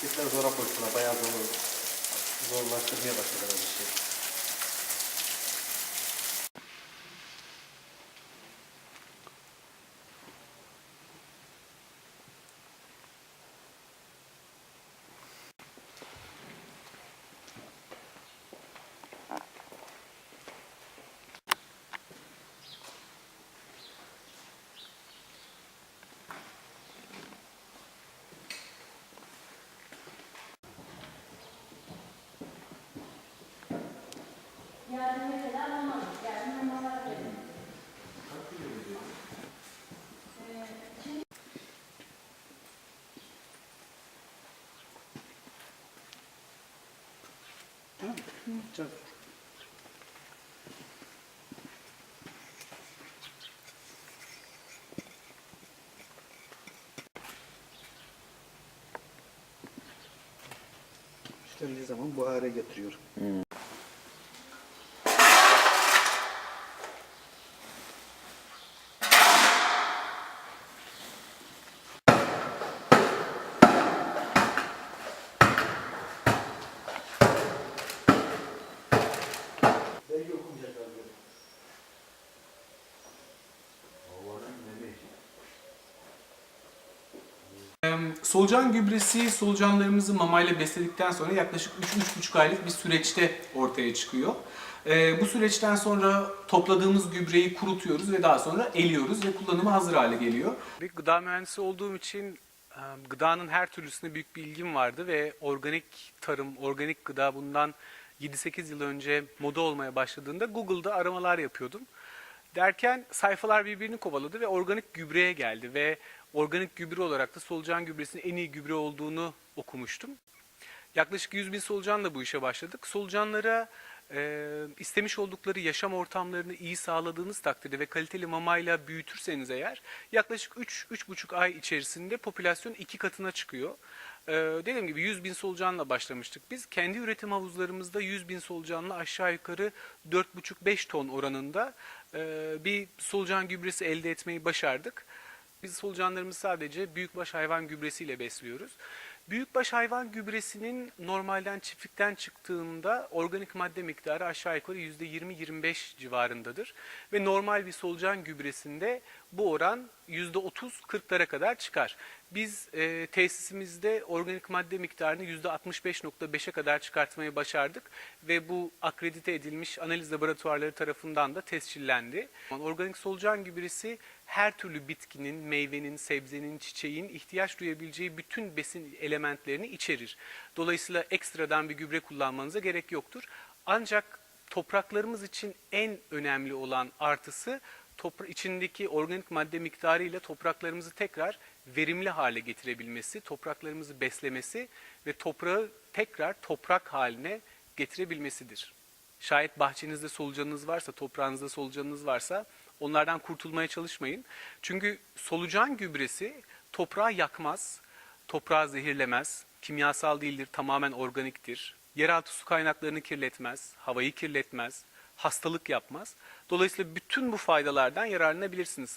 Şirketler zora koştular. Bayağı zor, zorlaştırmaya başladılar bu işi. Çok. İstendiği zaman buhara getiriyor. Belki Solucan gübresi solucanlarımızı mamayla besledikten sonra yaklaşık 3-3,5 aylık bir süreçte ortaya çıkıyor. Ee, Bu süreçten sonra topladığımız gübreyi kurutuyoruz ve daha sonra eliyoruz ve kullanıma hazır hale geliyor. Bir gıda mühendisi olduğum için gıdanın her türlüsüne büyük bir ilgim vardı ve organik tarım, organik gıda bundan 7-8 yıl önce moda olmaya başladığında Google'da aramalar yapıyordum. Derken sayfalar birbirini kovaladı ve organik gübreye geldi ve organik gübre olarak da solucan gübresinin en iyi gübre olduğunu okumuştum. Yaklaşık 100 bin solucanla bu işe başladık. Solucanlara e, istemiş oldukları yaşam ortamlarını iyi sağladığınız takdirde ve kaliteli mamayla büyütürseniz eğer yaklaşık 3-3,5 ay içerisinde popülasyon iki katına çıkıyor. E, dediğim gibi 100 bin solucanla başlamıştık. Biz kendi üretim havuzlarımızda 100 bin solucanla aşağı yukarı 4,5-5 ton oranında bir solucan gübresi elde etmeyi başardık. Biz solucanlarımızı sadece büyükbaş hayvan gübresiyle besliyoruz. Büyükbaş hayvan gübresinin normalden çiftlikten çıktığında organik madde miktarı aşağı yukarı %20-25 civarındadır. Ve normal bir solucan gübresinde bu oran %30-40'lara kadar çıkar. Biz e, tesisimizde organik madde miktarını %65.5'e kadar çıkartmayı başardık ve bu akredite edilmiş analiz laboratuvarları tarafından da tescillendi. Organik solucan gübresi her türlü bitkinin, meyvenin, sebzenin, çiçeğin ihtiyaç duyabileceği bütün besin elementlerini içerir. Dolayısıyla ekstradan bir gübre kullanmanıza gerek yoktur. Ancak topraklarımız için en önemli olan artısı topra içindeki organik madde miktarı ile topraklarımızı tekrar verimli hale getirebilmesi, topraklarımızı beslemesi ve toprağı tekrar toprak haline getirebilmesidir. Şayet bahçenizde solucanınız varsa, toprağınızda solucanınız varsa onlardan kurtulmaya çalışmayın. Çünkü solucan gübresi toprağı yakmaz, toprağı zehirlemez, kimyasal değildir, tamamen organiktir. Yeraltı su kaynaklarını kirletmez, havayı kirletmez, hastalık yapmaz. Dolayısıyla bütün bu faydalardan yararlanabilirsiniz.